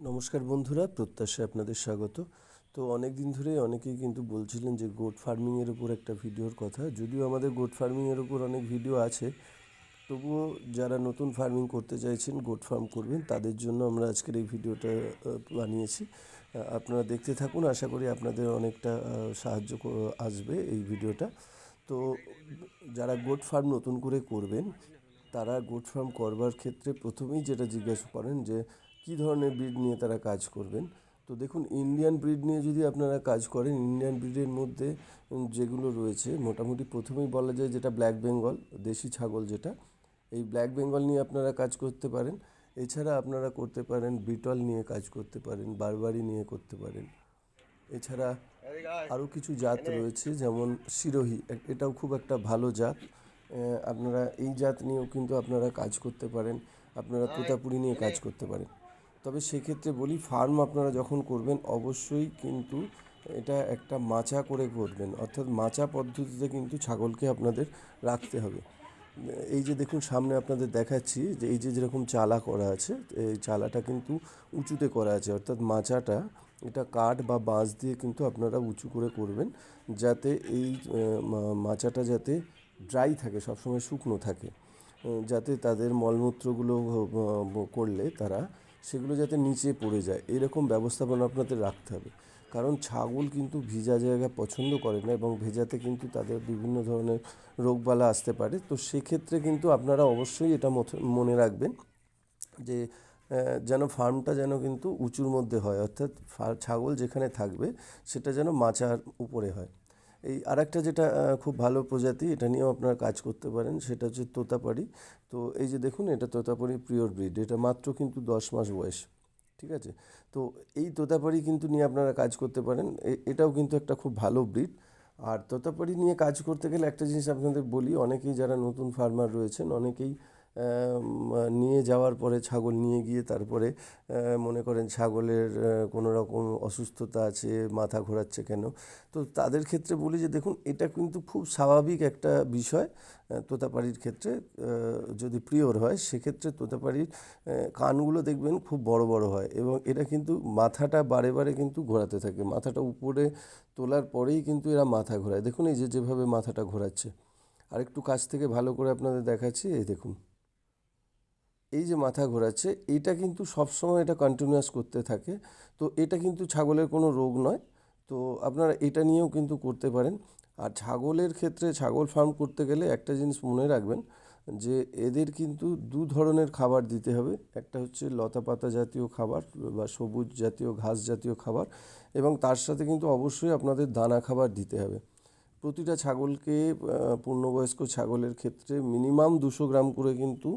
নমস্কার বন্ধুরা, প্রত্যাশায় আপনাদের স্বাগত। তো অনেক দিন ধরেই অনেকেই কিন্তু বলছিলেন যে গোট ফার্মিংয়ের উপর একটা ভিডিওর কথা। যদিও আমাদের গোট ফার্মিংয়ের উপর অনেক ভিডিও আছে, তবুও যারা নতুন ফার্মিং করতে চাইছেন গোট ফার্ম করবেন, তাদের জন্য আমরা আজকের এই ভিডিওটা বানিয়েছি। আপনারা দেখতে থাকুন, আশা করি আপনাদের অনেকটা সাহায্য আসবে এই ভিডিওটা। তো যারা গোট ফার্ম নতুন করে করবেন, তারা গোট ফার্ম করবার ক্ষেত্রে প্রথমেই যেটা জিজ্ঞাসা করেন যে কী ধরনের ব্রিড নিয়ে তারা কাজ করবেন? তো দেখুন ইন্ডিয়ান ব্রিড নিয়ে যদি আপনারা কাজ করেন ইন্ডিয়ান ব্রিডের মধ্যে যেগুলো রয়েছে মোটামুটি প্রথমেই বলা যায় যেটা ব্ল্যাক বেঙ্গল দেশি ছাগল যেটা এই ব্ল্যাক বেঙ্গল নিয়ে আপনারা কাজ করতে পারেন। এছাড়া আপনারা করতে পারেন বিটল নিয়ে কাজ করতে পারেন বারবারি নিয়ে করতে পারেন। এছাড়া আরও কিছু জাত রয়েছে যেমন সিরোহি এটাও খুব একটা ভালো জাত। আপনারা এই জাত নিয়েও কিন্তু আপনারা কাজ করতে পারেন আপনারা তোতাপুরি নিয়ে কাজ করতে পারেন। তবে সেক্ষেত্রে বলি ফার্ম আপনারা যখন করবেন অবশ্যই কিন্তু এটা একটা মাচা করে করবেন। অর্থাৎ মাচা পদ্ধতিতে কিন্তু ছাগলকে আপনাদের রাখতে হবে। এই যে দেখুন, সামনে আপনাদের দেখাচ্ছি যে এই যে যেরকম চালা করা আছে, এই চালাটা কিন্তু উঁচুতে করা আছে। অর্থাৎ মাচাটা এটা কাঠ বা বাঁশ দিয়ে কিন্তু আপনারা উঁচু করে করবেন যাতে এই মাচাটা যাতে ড্রাই থাকে, সবসময় শুকনো থাকে। যাতে তাদের মলমূত্রগুলো করলে তারা সেগুলো যাতে নিচে পড়ে যায়। এরকম ব্যবস্থাপনা আপনাদের রাখতে হবে। কারণ ছাগল কিন্তু ভিজা জায়গা পছন্দ করে না এবং ভেজাতে কিন্তু তাদের বিভিন্ন ধরনের রোগবালা আসতে পারে। তো সেক্ষেত্রে কিন্তু আপনারা অবশ্যই এটা মনে রাখবেন যে যেন ফার্মটা যেন কিন্তু উঁচুর মধ্যে হয়। অর্থাৎ ছাগল যেখানে থাকবে সেটা যেন মাচার উপরে হয়। এই আরেকটা যেটা খুব ভালো প্রজাতি, এটা নিয়েও আপনারা কাজ করতে পারেন, সেটা হচ্ছে তোতাপাড়ি। তো এই যে দেখুন, এটা তোতাপাড়ি পিওর ব্রিড এটা মাত্র কিন্তু দশ মাস বয়স, ঠিক আছে? তো এই তোতাপাড়ি কিন্তু নিয়ে আপনারা কাজ করতে পারেন এটাও কিন্তু একটা খুব ভালো ব্রিড আর তোতাপাড়ি নিয়ে কাজ করতে গেলে একটা জিনিস আপনাদের বলি, অনেকেই যারা নতুন ফার্মার রয়েছেন, অনেকেই নিয়ে যাওয়ার পরে ছাগল নিয়ে গিয়ে তারপরে মনে করেন ছাগলের কোনো রকম অসুস্থতা আছে, মাথা ঘোরাচ্ছে কেন? তো তাদের ক্ষেত্রে বলি যে, দেখুন, এটা কিন্তু খুব স্বাভাবিক একটা বিষয় তোতাপাড়ির ক্ষেত্রে যদি প্রিয়র হয়, সেক্ষেত্রে তোতাপাড়ির কানগুলো দেখবেন খুব বড় বড় হয় এবং এটা কিন্তু মাথাটা বারে বারে কিন্তু ঘোরাতে থাকে। মাথাটা উপরে তোলার পরেই কিন্তু এরা মাথা ঘোরায়। দেখুন, এই যে যেভাবে মাথাটা ঘোরাচ্ছে। আর একটু কাছ থেকে ভালো করে আপনাদের দেখাচ্ছি, এই দেখুন। এই যে মাথা ঘোরাচ্ছে, এটা কিন্তু সবসময় এটা কন্টিনিউয়াস করতে থাকে। তো এটা কিন্তু ছাগলের কোনো রোগ নয়। তো আপনারা এটা নিয়েও কিন্তু করতে পারেন। আর ছাগলের ক্ষেত্রে ছাগল ফার্ম করতে গেলে একটা জিনিস মনে রাখবেন যে, এদের কিন্তু দু ধরনের খাবার দিতে হবে। একটা হচ্ছে লতা পাতা জাতীয় খাবার বা সবুজ জাতীয়, ঘাস জাতীয় খাবার এবং তার সাথে কিন্তু অবশ্যই আপনাদের দানা খাবার দিতে হবে। প্রতিটা ছাগলকে পূর্ণবয়স্ক ছাগলের ক্ষেত্রে মিনিমাম দুশো গ্রাম করে কিন্তু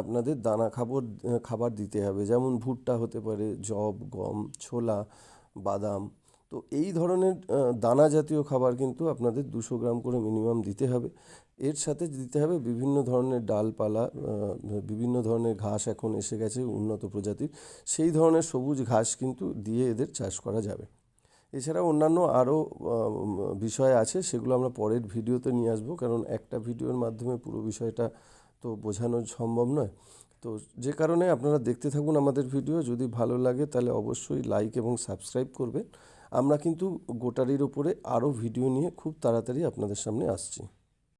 আপনাদের দানা খাবার খাবার দিতে হবে। যেমন ভুট্টা হতে পারে জব গম, ছোলা, বাদাম। তো এই ধরনের দানা জাতীয় খাবার কিন্তু আপনাদের দুশো গ্রাম করে মিনিমাম দিতে হবে। এর সাথে দিতে হবে বিভিন্ন ধরনের ডালপালা বিভিন্ন ধরনের ঘাস এখন এসে গেছে উন্নত প্রজাতির। সেই ধরনের সবুজ ঘাস কিন্তু দিয়ে এদের চাষ করা যাবে। এছাড়া অন্যান্য আরও বিষয় আছে, সেগুলো আমরা পরের ভিডিওতে নিয়ে আসব। কারণ একটা ভিডিওর মাধ্যমে পুরো বিষয়টা তো বোঝানো সম্ভব নয়। তো যে কারণে আপনারা দেখতে থাকুন আমাদের ভিডিও। যদি ভালো লাগে তাহলে অবশ্যই লাইক এবং সাবস্ক্রাইব করবেন। আমরা কিন্তু গোটারির ওপরে আরও ভিডিও নিয়ে খুব তাড়াতাড়ি আপনাদের সামনে আসছি।